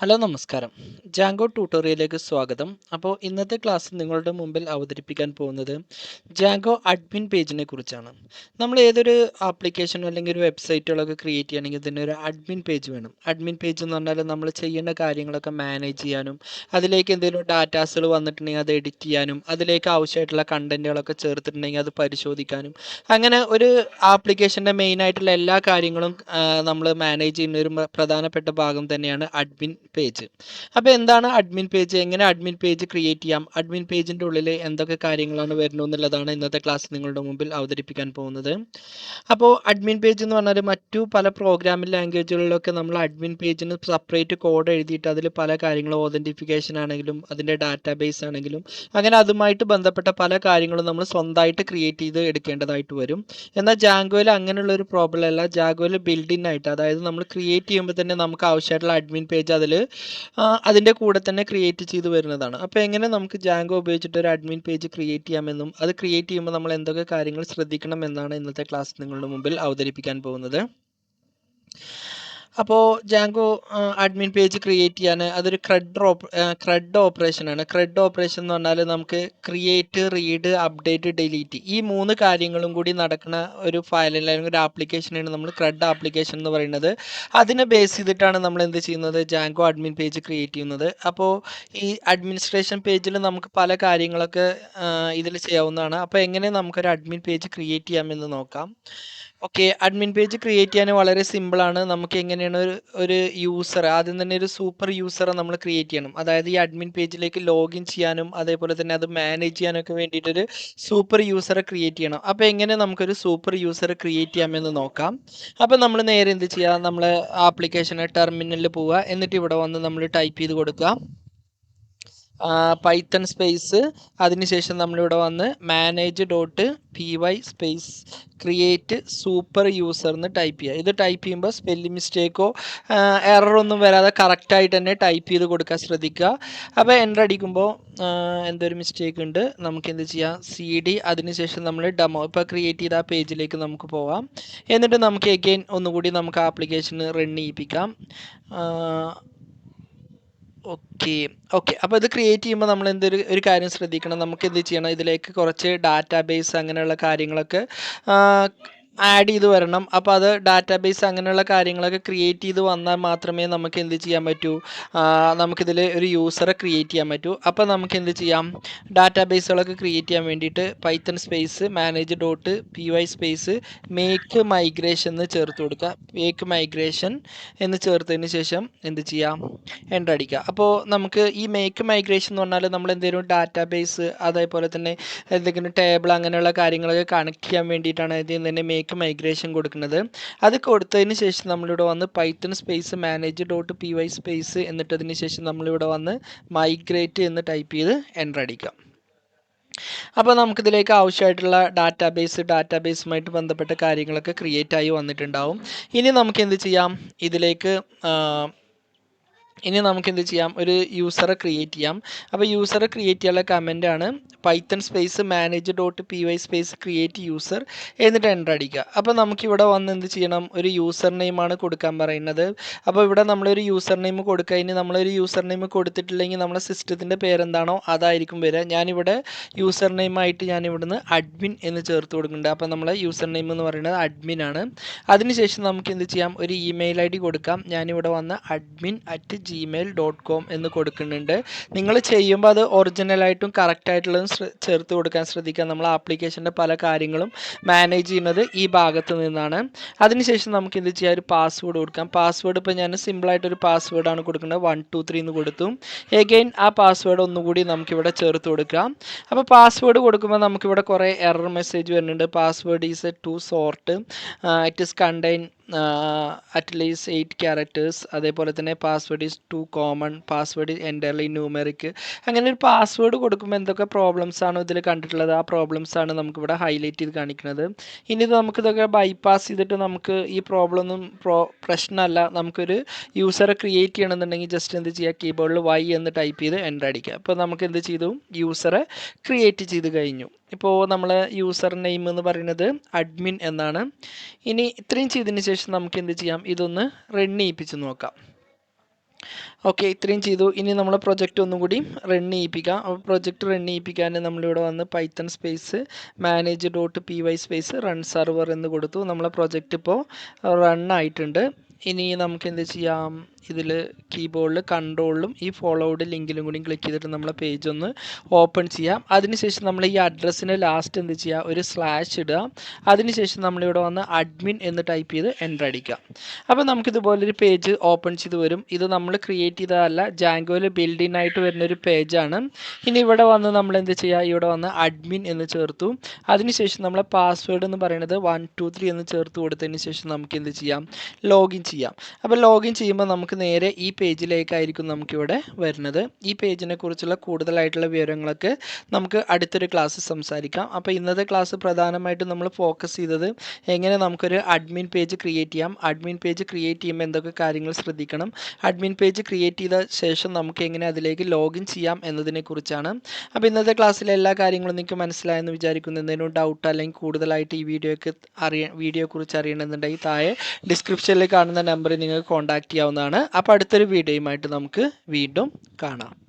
Hello നമസ്കാരം. ജാങ്കോ ട്യൂട്ടോറിയലിലേക്ക് സ്വാഗതം. അപ്പോൾ ഇന്നത്തെ ക്ലാസ് നിങ്ങളുടെ മുമ്പിൽ അവതരിപ്പിക്കാൻ പോകുന്നത് ജാങ്കോ അഡ്മിൻ പേജിനെ കുറിച്ചാണ്. നമ്മൾ ഏതൊരു ആപ്ലിക്കേഷനോ അല്ലെങ്കിൽ ഒരു വെബ്സൈറ്റുകളൊക്കെ ക്രിയേറ്റ് ചെയ്യണമെങ്കിൽ തന്നെ ഒരു അഡ്മിൻ പേജ് വേണം. അഡ്മിൻ പേജ് എന്ന് പറഞ്ഞാൽ നമ്മൾ ചെയ്യേണ്ട കാര്യങ്ങളൊക്കെ മാനേജ് ചെയ്യാനും അതിലേക്ക് എന്തെങ്കിലും ഡാറ്റാസുകൾ വന്നിട്ടുണ്ടെങ്കിൽ അത് എഡിറ്റ് ചെയ്യാനും അതിലേക്ക് ആവശ്യമായിട്ടുള്ള കണ്ടന്റുകളൊക്കെ ചേർത്തിട്ടുണ്ടെങ്കിൽ അത് പരിശോധിക്കാനും അങ്ങനെ ഒരു ആപ്ലിക്കേഷന്റെ മെയിനായിട്ടുള്ള എല്ലാ കാര്യങ്ങളും നമ്മൾ മാനേജ് ചെയ്യുന്ന ഒരു പ്രധാനപ്പെട്ട ഭാഗം തന്നെയാണ് അഡ്മിൻ പേജ് അപ്പോൾ എന്താണ് അഡ്മിൻ പേജ് എങ്ങനെ അഡ്മിൻ പേജ് ക്രിയേറ്റ് ചെയ്യാം? അഡ്മിൻ പേജിന്റെ ഉള്ളിൽ എന്തൊക്കെ കാര്യങ്ങളാണ് എന്നുള്ളതാണ് ഇന്നത്തെ ക്ലാസ് നിങ്ങളുടെ മുമ്പിൽ അവതരിപ്പിക്കാൻ പോകുന്നത്. അപ്പോൾ അഡ്മിൻ പേജ് എന്ന് പറഞ്ഞാൽ മറ്റു പല പ്രോഗ്രാമിംഗ് ലാംഗ്വേജുകളിലൊക്കെ നമ്മൾ അഡ്മിൻ പേജിന് സെപ്പറേറ്റ് കോഡ് എഴുതിയിട്ട് അതിൽ പല കാര്യങ്ങളും ഓതന്റിഫിക്കേഷൻ ആണെങ്കിലും അതിന്റെ ഡാറ്റാബേസ് ആണെങ്കിലും അങ്ങനെ അതുമായിട്ട് ബന്ധപ്പെട്ട പല കാര്യങ്ങളും നമ്മൾ സ്വന്തമായിട്ട് ക്രിയേറ്റ് ചെയ്ത് എടുക്കേണ്ടതായിട്ട് വരും. എന്നാൽ ജാങ്കോയിൽ അങ്ങനെയുള്ള ഒരു പ്രോബ്ലം അല്ല. ജാങ്കോയിൽ ബിൽഡിൻ ആയിട്ട് അതായത് നമ്മൾ ക്രിയേറ്റ് ചെയ്യുമ്പോൾ തന്നെ നമുക്ക് ആവശ്യമായിട്ടുള്ള അഡ്മിൻ പേജ് അതിൽ അതിന്റെ കൂടെ തന്നെ ക്രിയേറ്റ് ചെയ്ത് വരുന്നതാണ്. അപ്പോൾ എങ്ങനെ നമുക്ക് ജാങ്കോ ഉപയോഗിച്ചിട്ട് ഒരു അഡ്മിൻ പേജ് ക്രിയേറ്റ് ചെയ്യാമെന്നും അത് ക്രിയേറ്റ് ചെയ്യുമ്പോൾ നമ്മൾ എന്തൊക്കെ കാര്യങ്ങൾ ശ്രദ്ധിക്കണം എന്നാണ് ഇന്നത്തെ ക്ലാസ് നിങ്ങളുടെ മുമ്പിൽ അവതരിപ്പിക്കാൻ പോകുന്നത്. അപ്പോൾ ജാങ്കോ അഡ്മിൻ പേജ് ക്രിയേറ്റ് ചെയ്യാൻ അതൊരു ക്രെഡ് ക്രെഡ് ഓപ്പറേഷൻ ആണ്. ക്രെഡ് ഓപ്പറേഷൻ എന്ന് പറഞ്ഞാൽ നമുക്ക് ക്രിയേറ്റ് റീഡ് അപ്ഡേറ്റ് ഡിലീറ്റ് ഈ മൂന്ന് കാര്യങ്ങളും കൂടി നടക്കുന്ന ഒരു ഫയൽ അല്ലെങ്കിൽ ഒരു ആപ്ലിക്കേഷനാണ് നമ്മൾ ക്രെഡ് ആപ്ലിക്കേഷൻ എന്ന് പറയുന്നത്. അതിനെ ബേസ് ചെയ്തിട്ടാണ് നമ്മൾ എന്ത് ചെയ്യുന്നത്? ജാങ്കോ അഡ്മിൻ പേജ് ക്രിയേറ്റ് ചെയ്യുന്നത്. അപ്പോൾ ഈ അഡ്മിനിസ്ട്രേഷൻ പേജിൽ നമുക്ക് പല കാര്യങ്ങളൊക്കെ ഇതിൽ ചെയ്യാവുന്നതാണ്. അപ്പോൾ എങ്ങനെ നമുക്കൊരു അഡ്മിൻ പേജ് ക്രിയേറ്റ് ചെയ്യാമെന്ന് നോക്കാം. ഓക്കെ അഡ്മിൻ പേജ് ക്രിയേറ്റ് ചെയ്യാൻ വളരെ സിമ്പിളാണ് നമുക്ക് എങ്ങനെയാണ് ഒരു ഒരു യൂസർ ആദ്യം തന്നെ ഒരു സൂപ്പർ യൂസറെ നമ്മൾ ക്രിയേറ്റ് ചെയ്യണം. അതായത് ഈ അഡ്മിൻ പേജിലേക്ക് ലോഗിൻ ചെയ്യാനും അതേപോലെ തന്നെ അത് മാനേജ് ചെയ്യാനൊക്കെ വേണ്ടിയിട്ടൊരു സൂപ്പർ യൂസറെ ക്രിയേറ്റ് ചെയ്യണം. അപ്പോൾ എങ്ങനെ നമുക്കൊരു സൂപ്പർ യൂസറെ ക്രിയേറ്റ് ചെയ്യാമെന്ന് നോക്കാം. അപ്പോൾ നമ്മൾ നേരെ എന്ത് ചെയ്യുക നമ്മൾ ആപ്ലിക്കേഷന് ടെർമിനലിൽ പോവുക. എന്നിട്ട് ഇവിടെ വന്ന് നമ്മൾ ടൈപ്പ് ചെയ്ത് കൊടുക്കുക. പൈത്തൺ സ്പേസ് അതിനുശേഷം നമ്മളിവിടെ വന്ന് manage dot P Y space create super user എന്ന് ടൈപ്പ് ചെയ്യുക. ഇത് ടൈപ്പ് ചെയ്യുമ്പോൾ സ്പെല്ലിംഗ് മിസ്റ്റേക്കോ എററൊന്നും വരാതെ കറക്റ്റായിട്ട് തന്നെ ടൈപ്പ് ചെയ്ത് കൊടുക്കാൻ ശ്രദ്ധിക്കുക. അപ്പോൾ എന്റർ അടിക്കുമ്പോൾ എന്തൊരു മിസ്റ്റേക്ക് ഉണ്ട്? നമുക്ക് എന്ത് ചെയ്യാം? സി ഡി അതിനുശേഷം നമ്മൾ ഡെമോ ഇപ്പോൾ ക്രിയേറ്റ് ചെയ്ത ആ പേജിലേക്ക് നമുക്ക് പോവാം. എന്നിട്ട് നമുക്ക് എഗെയിൻ ഒന്നുകൂടി നമുക്ക് ആപ്ലിക്കേഷൻ റൺ ചെയ്യിപ്പിക്കാം. ഓക്കെ ഓക്കെ അപ്പോൾ ഇത് ക്രിയേറ്റ് ചെയ്യുമ്പോൾ നമ്മൾ എന്തൊരു ഒരു കാര്യം ശ്രദ്ധിക്കണം. നമുക്ക് എന്ത് ചെയ്യണം? ഇതിലേക്ക് കുറച്ച് ഡാറ്റാബേസ് അങ്ങനെയുള്ള കാര്യങ്ങളൊക്കെ ആഡ് ചെയ്ത് വരണം. അപ്പോൾ അത് ഡാറ്റാബേസ് അങ്ങനെയുള്ള കാര്യങ്ങളൊക്കെ ക്രിയേറ്റ് ചെയ്ത് വന്നാൽ മാത്രമേ നമുക്ക് എന്ത് ചെയ്യാൻ പറ്റൂ? നമുക്കിതിൽ ഒരു യൂസറെ ക്രിയേറ്റ് ചെയ്യാൻ പറ്റൂ. അപ്പോൾ നമുക്ക് എന്ത് ചെയ്യാം? ഡാറ്റാബേസുകളൊക്കെ ക്രിയേറ്റ് ചെയ്യാൻ വേണ്ടിയിട്ട് python space manage dot P Y space make migration എന്ന് ചേർത്ത് കൊടുക്കുക. മേക്ക് മൈഗ്രേഷൻ എന്ന് ചേർത്തതിന് ശേഷം എന്ത് ചെയ്യാം? എന്റർ അടിക്കുക. അപ്പോൾ നമുക്ക് ഈ മേക്ക് മൈഗ്രേഷൻ എന്ന് പറഞ്ഞാൽ നമ്മൾ എന്തെങ്കിലും ഡാറ്റാബേസ് അതേപോലെ തന്നെ എന്തെങ്കിലും ടേബിൾ അങ്ങനെയുള്ള കാര്യങ്ങളൊക്കെ കണക്ട് ചെയ്യാൻ വേണ്ടിയിട്ടാണ് ഇതിൽ തന്നെ മേക്ക് ഇതിലേക്ക് മൈഗ്രേഷൻ കൊടുക്കുന്നത്. അത് കൊടുത്തതിന് ശേഷം നമ്മളിവിടെ വന്ന് python space manage dot P Y space എന്നിട്ടതിന് ശേഷം നമ്മളിവിടെ വന്ന് മൈഗ്രേറ്റ് എന്ന് ടൈപ്പ് ചെയ്ത് എന്റർ അടിക്കാം. അപ്പോൾ നമുക്കിതിലേക്ക് ആവശ്യമായിട്ടുള്ള ഡാറ്റാബേസ് ഡാറ്റാബേസുമായിട്ട് ബന്ധപ്പെട്ട കാര്യങ്ങളൊക്കെ ക്രിയേറ്റ് ആയി വന്നിട്ടുണ്ടാവും. ഇനി നമുക്ക് എന്ത് ചെയ്യാം? ഇതിലേക്ക് ഇനി നമുക്ക് എന്ത് ചെയ്യാം? ഒരു യൂസറെ ക്രിയേറ്റ് ചെയ്യാം. അപ്പോൾ യൂസറെ ക്രിയേറ്റ് ചെയ്യാനുള്ള കമന്റ് ആണ് python space manage dot P Y space create user എന്നിട്ട് എന്റർ അടിക്കുക. അപ്പോൾ നമുക്കിവിടെ വന്ന് എന്ത് ചെയ്യണം? ഒരു യൂസർ നെയിമാണ് കൊടുക്കാൻ പറയുന്നത്. അപ്പോൾ ഇവിടെ നമ്മളൊരു യൂസർ നെയിം കൊടുക്കുക. ഇനി നമ്മളൊരു യൂസർ നെയിം കൊടുത്തിട്ടില്ലെങ്കിൽ നമ്മുടെ സിസ്റ്റത്തിന്റെ പേരെന്താണോ അതായിരിക്കും വരിക. ഞാനിവിടെ യൂസർ നെയിമായിട്ട് ഞാൻ ഇവിടുന്ന് അഡ്മിൻ എന്ന് ചേർത്ത് കൊടുക്കുന്നുണ്ട്. അപ്പോൾ നമ്മളെ യൂസർ നെയിം എന്ന് പറയുന്നത് അഡ്മിൻ ആണ്. അതിനുശേഷം നമുക്ക് എന്ത് ചെയ്യാം? ഒരു ഇമെയിൽ ഐ ഡി കൊടുക്കാം. ഞാനിവിടെ വന്ന് admin at Gmail dot com എന്ന് കൊടുക്കുന്നുണ്ട്. നിങ്ങൾ ചെയ്യുമ്പോൾ അത് ഒറിജിനലായിട്ടും കറക്റ്റായിട്ടുള്ളതും ചേർത്ത് കൊടുക്കാൻ ശ്രദ്ധിക്കുക. നമ്മൾ ആപ്ലിക്കേഷന്റെ പല കാര്യങ്ങളും മാനേജ് ചെയ്യുന്നത് ഈ ഭാഗത്ത് നിന്നാണ്. അതിനുശേഷം നമുക്ക് എന്ത് ചെയ്യാം? ഒരു പാസ്വേഡ് കൊടുക്കാം. പാസ്വേഡ് ഇപ്പോൾ ഞാൻ സിമ്പിളായിട്ടൊരു പാസ്വേഡാണ് കൊടുക്കുന്നത്. വൺ ടു ത്രീ എന്ന് കൊടുത്തു. എഗെയിൻ ആ പാസ്വേഡ് ഒന്നുകൂടി നമുക്കിവിടെ ചേർത്ത് കൊടുക്കാം. അപ്പോൾ പാസ്വേഡ് കൊടുക്കുമ്പോൾ നമുക്കിവിടെ കുറേ എറർ മെസ്സേജ് വരുന്നുണ്ട്. Password is a too short it is contain at least eight characters അതേപോലെ തന്നെ password is too common password entirely numeric അങ്ങനെ ഒരു പാസ്വേഡ് കൊടുക്കുമ്പോൾ എന്തൊക്കെ പ്രോബ്ലംസ് ആണ് ഇതിൽ കണ്ടിട്ടുള്ളത്? ആ പ്രോബ്ലംസ് ആണ് നമുക്കിവിടെ ഹൈലൈറ്റ് ചെയ്ത് കാണിക്കുന്നത്. ഇനി ഇത് നമുക്കിതൊക്കെ ബൈപ്പാസ് ചെയ്തിട്ട് നമുക്ക് ഈ പ്രോബ്ലം ഒന്നും പ്രോ പ്രശ്നമല്ല. നമുക്കൊരു യൂസറെ ക്രിയേറ്റ് ചെയ്യണമെന്നുണ്ടെങ്കിൽ ജസ്റ്റ് എന്ത് ചെയ്യുക കീബോർഡിൽ വൈ എന്ന് ടൈപ്പ് ചെയ്ത് എന്റർ അടിക്കുക. അപ്പോൾ നമുക്ക് എന്ത് ചെയ്തു? യൂസറെ ക്രിയേറ്റ് ചെയ്ത് കഴിഞ്ഞു. ഇപ്പോൾ നമ്മൾ യൂസർ നെയിം എന്ന് പറയുന്നത് അഡ്മിൻ എന്നാണ്. ഇനി ഇത്രയും ചെയ്തതിന് ശേഷം നമുക്ക് എന്ത് ചെയ്യാം? ഇതൊന്ന് റൺ ചെയ്യിപ്പിച്ച് നോക്കാം. ഓക്കെ ഇത്രയും ചെയ്തു. ഇനി നമ്മൾ പ്രൊജക്റ്റ് ഒന്നും കൂടി റൺ ചെയ്യിപ്പിക്കാം. അപ്പോൾ പ്രൊജക്റ്റ് റൺ ചെയ്യിപ്പിക്കാൻ നമ്മളിവിടെ വന്ന് python space manage dot P Y space run server എന്ന് കൊടുത്തു. നമ്മളെ പ്രൊജക്റ്റ് ഇപ്പോൾ റൺ ആയിട്ടുണ്ട്. ഇനി നമുക്ക് എന്ത് ചെയ്യാം? ഇതിൽ കീബോർഡിൽ കൺട്രോളിലും ഈ ഫോളോഡ് ലിങ്കിലും കൂടി ക്ലിക്ക് ചെയ്തിട്ട് നമ്മളെ പേജ് ഒന്ന് ഓപ്പൺ ചെയ്യാം. അതിനുശേഷം നമ്മൾ ഈ അഡ്രസ്സിന് ലാസ്റ്റ് എന്ത് ചെയ്യുക ഒരു സ്ലാഷ് ഇടുക. അതിനുശേഷം നമ്മളിവിടെ വന്ന് അഡ്മിൻ എന്ന് ടൈപ്പ് ചെയ്ത് എന്റർ അടിക്കുക. അപ്പോൾ നമുക്കിതുപോലൊരു പേജ് ഓപ്പൺ ചെയ്ത് വരും. ഇത് നമ്മൾ ക്രിയേറ്റ് ചെയ്തതല്ല ജാങ്കോയിൽ ഇൻ ആയിട്ട് വരുന്ന ഒരു പേജാണ് ഇനി ഇവിടെ വന്ന് നമ്മൾ എന്ത് ചെയ്യുക ഇവിടെ വന്ന് അഡ്മിൻ എന്ന് ചേർത്തു. അതിനുശേഷം നമ്മളെ പാസ്വേഡ് എന്ന് പറയുന്നത് വൺ ടു ത്രീ എന്ന് ചേർത്ത് കൊടുത്തതിന് ശേഷം നമുക്ക് എന്ത് ചെയ്യാം? ലോഗിൻ ചെയ്യാം. അപ്പോൾ ലോഗിൻ ചെയ്യുമ്പോൾ നമുക്ക് നേരെ ഈ പേജിലേക്കായിരിക്കും നമുക്കിവിടെ വരുന്നത്. ഈ പേജിനെ കുറിച്ചുള്ള കൂടുതലായിട്ടുള്ള വിവരങ്ങളൊക്കെ നമുക്ക് അടുത്തൊരു ക്ലാസ് സംസാരിക്കാം. അപ്പോൾ ഇന്നത്തെ ക്ലാസ് പ്രധാനമായിട്ടും നമ്മൾ ഫോക്കസ് ചെയ്തത് എങ്ങനെ നമുക്കൊരു അഡ്മിൻ പേജ് ക്രിയേറ്റ് ചെയ്യാം. അഡ്മിൻ പേജ് ക്രിയേറ്റ് ചെയ്യുമ്പോൾ എന്തൊക്കെ കാര്യങ്ങൾ ശ്രദ്ധിക്കണം. അഡ്മിൻ പേജ് ക്രിയേറ്റ് ചെയ്ത ശേഷം നമുക്ക് എങ്ങനെ അതിലേക്ക് ലോഗിൻ ചെയ്യാം എന്നതിനെ കുറിച്ചാണ്. അപ്പോൾ ഇന്നത്തെ ക്ലാസ്സിലെ എല്ലാ കാര്യങ്ങളും നിങ്ങൾക്ക് മനസ്സിലായെന്ന് വിചാരിക്കുന്നു. എന്തെങ്കിലും ഡൗട്ട് അല്ലെങ്കിൽ കൂടുതലായിട്ട് ഈ വീഡിയോക്ക് അറിയാൻ വീഡിയോയെക്കുറിച്ച് അറിയണമെന്നുണ്ടെങ്കിൽ താഴെ ഡിസ്ക്രിപ്ഷനിൽ കാണുന്ന നമ്പറിൽ നിങ്ങൾക്ക് കോൺടാക്റ്റ് ചെയ്യാവുന്നതാണ്. അപ്പോൾ അടുത്തൊരു വീഡിയോയുമായിട്ട് നമുക്ക് വീണ്ടും കാണാം.